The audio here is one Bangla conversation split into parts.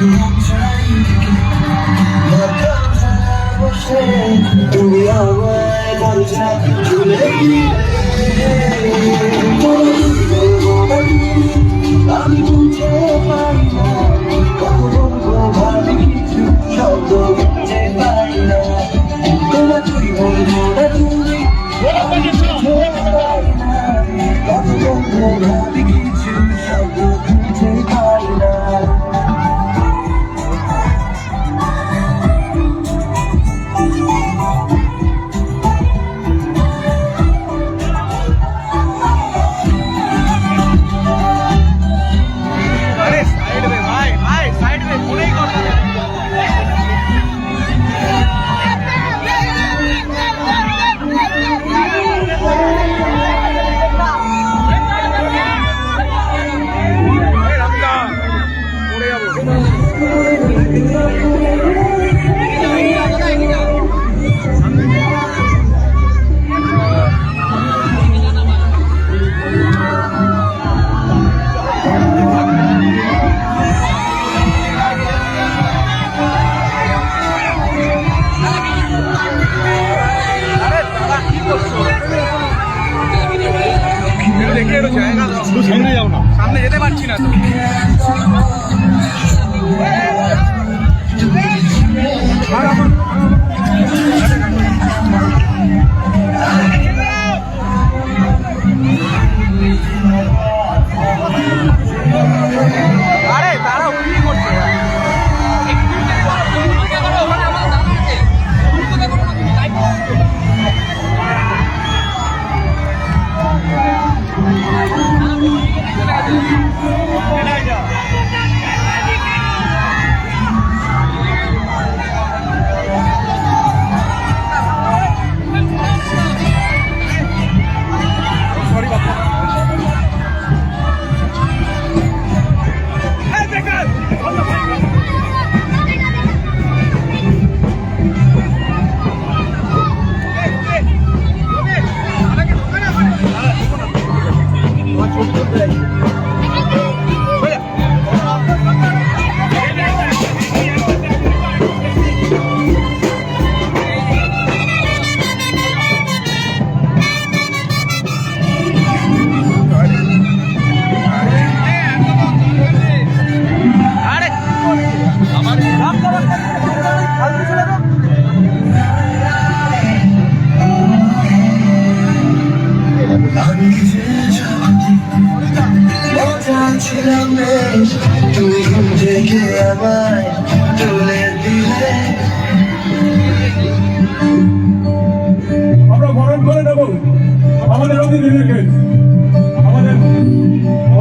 Don't আমায় সামনে যেতে পারছি না তো। বেশ তুমি ঘুম থেকে আমায় আমরা বরণ করে নেব। আমাদের অতিথিদেরকে। আমাদের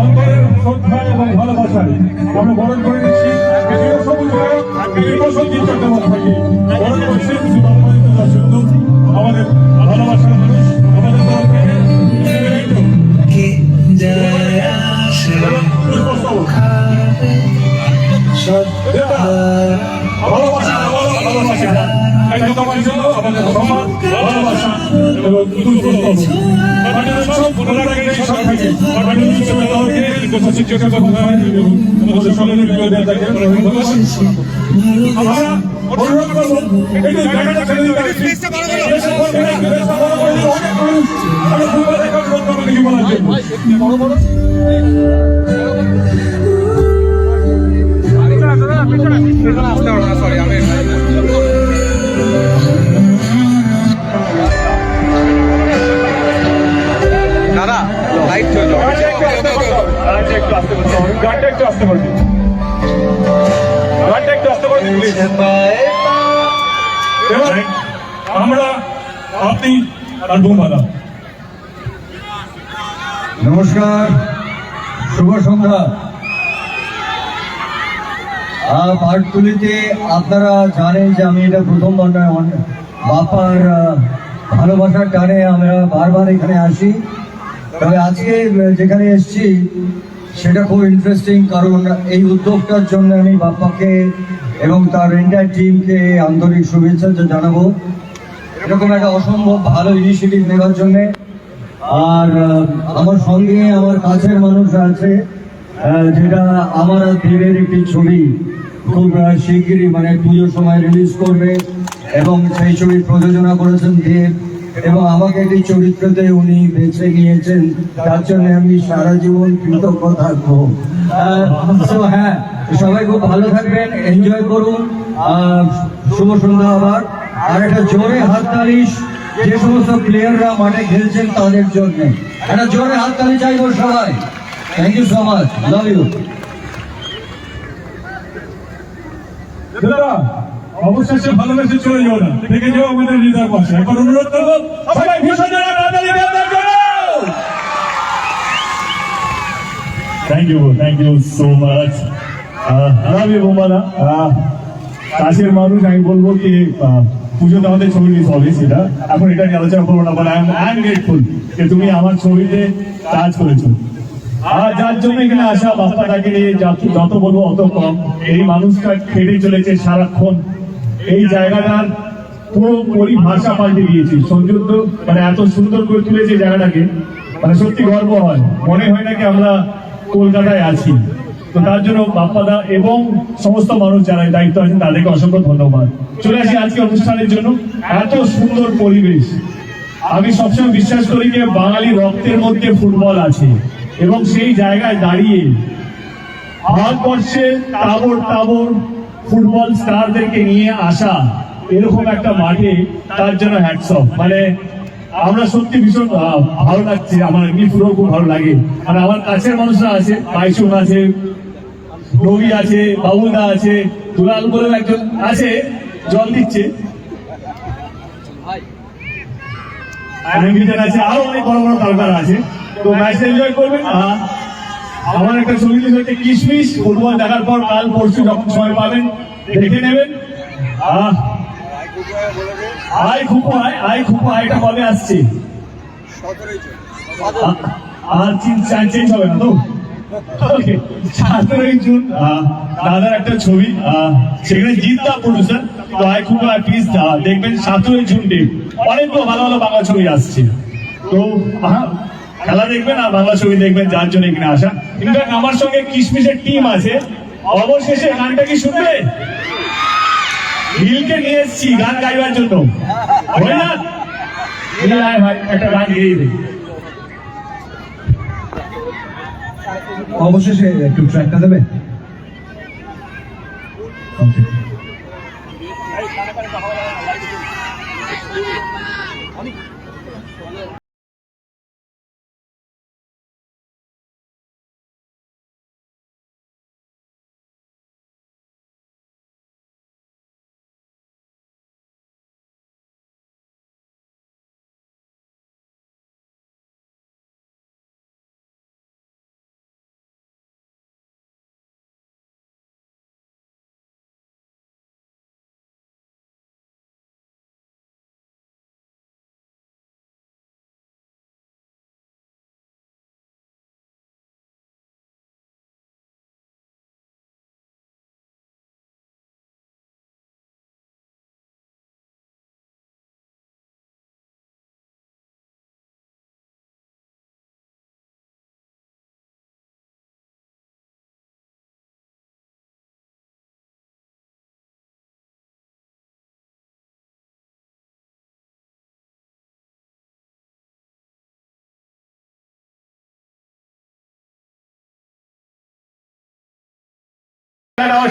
অন্তরের শ্রদ্ধা ভালোবাসায়। আমরা বরণ করে সব ভালোবাসা বিশ্ববিদ্যালয়কে বিকশিত শিক্ষক এবং আমাদের সকলের প্রিয় নেতাকে আমরা অনুরোধ করব এই জায়গাটা ছেড়ে দিতে হবে বড় বড় আসতে পারব না সরি আমি আপনি বোমাদা নমস্কার, শুভ সন্ধ্যা। পাটকুলিতে আপনারা জানেন যে আমি এটা প্রথমবার নয় বাপার ভালোবাসার টানে আমরা বারবার এখানে আসি। তবে আজকে যেখানে এসেছি, সেটা খুব ইন্টারেস্টিং কারণ এই উদ্যোগটার জন্য আমি বাপ্পাকে এবং তার এন্টার টিমকে আন্তরিক শুভেচ্ছা জানাব। এরকম একটা অসম্ভব ভালো ইনিশিয়েটিভ নেওয়ার জন্যে। আর আমার সঙ্গে আমার কাছের মানুষ আছে যেটা আমার দেবের একটি ছবি। খুব শিগগিরই মানে পুজোর সময় রিলিজ করবে এবং সেই ছবি প্রযোজনা করেছেন দেব। এবং আমাকে একটি চরিত্রতে উনি বেছে নিয়েছেন। তার জন্য আমি সারা জীবন কৃতজ্ঞ থাকব। হ্যাঁ সবাই খুব ভালো থাকবেন এনজয় করুন। শুভ সন্ধ্যা আবার। আর একটা জোরে হাততালিশ যে সমস্ত প্লেয়াররা মাঠে খেলছেন তাদের জন্য। একটা জোরে হাততালি চাইব সবাই। Thank you so much love you অবশেষে ভালোবেসে চলে যাও না। থেকে যাও আমাদের হৃদয় পাশে। এখন অনুরোধ করব সবাই করো thank you thank you so much love you বোমারা। কাছের মানুষ আমি বলব কি পুজোতে আমাদের ছবি মিস হবে, সেটা এখন এটা নিয়ে আলোচনা করব না বলে আই এম গ্রেটফুল যে তুমি আমার ছবিতে কাজ করেছ। আর যার জন্য এখানে আসা বাপ্পাটাকে নিয়ে যত বলব অত কম। এই মানুষটা খেটে চলেছে সারাক্ষণ। এই জায়গাটার পুরো পরিভাষা পাল্টে দিয়েছে। সৌন্দর্য মানে এত সুন্দর করে তুলেছে জায়গাটাকে। মানে সত্যি গর্ব হয়। মনে হয় না কি আমরা কলকাতায় আছি। তো তার জন্য বাপ্পাদা এবং সমস্ত মানুষ যারা দায়িত্ব আছেন, তাদেরকে অসংখ্য ধন্যবাদ। চলে আসি আজকে অনুষ্ঠানের জন্য। এত সুন্দর পরিবেশ। আমি সবসময় বিশ্বাস করি যে বাঙালি রক্তের মধ্যে ফুটবল আছে এবং সেই জায়গায় দাঁড়িয়ে ভারতবর্ষে তাবর তাবর ফুটবল স্টারদেরকে নিয়ে আসা এরকম একটা মাঠে তার জন্য হ্যাটসঅফ মানে আমরা সত্যি ভীষণ ভালো লাগছে। আমার এমনি পুরো খুব ভালো লাগে। আর আমার কাছের মানুষরা আছে বাইশুন আছে রবি আছে বাবুদা আছে দুলাল বলে একজন আছে জল দিচ্ছে। আছে আরও অনেক বড় বড় তারকারা আছে। তো ম্যাচটা এনজয় করবেন আমার একটা ছবি হচ্ছে কিশমিশ। ফুটবল দেখার পর কাল পরশু যখন সময় পাবেন দেখে নেবেন। আহ, আয় খুব আয় আয় খুব আয়টা কবে আসছে? আর চেঞ্জ হবে না তো? সতেরোই জুন দাদার একটা ছবি সেখানে জিদ্দা প্রডিউসার আই খুব প্লিজ দেখবেন সতেরোই জুন ডেট অনেকগুলো ভালো ভালো বাংলা ছবি আসছে। তো খেলা দেখবেন আর বাংলা ছবি দেখবেন যার জন্য এখানে আসা। ইনফ্যাক্ট আমার সঙ্গে কিশমিশের টিম আছে। অবশেষে গানটা কি শুনবে? নীলকে নিয়ে এসছি গান গাইবার জন্য। একটা গান গেয়ে অবশেষে একটু ট্র্যাকটা দেবে? ওকে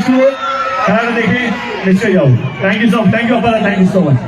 খেলাটা আবার শুরু হোক। খেলাটা দেখে নিশ্চয়ই যাও thank you so thank you আপনারা থ্যাংক ইউ সো মাচ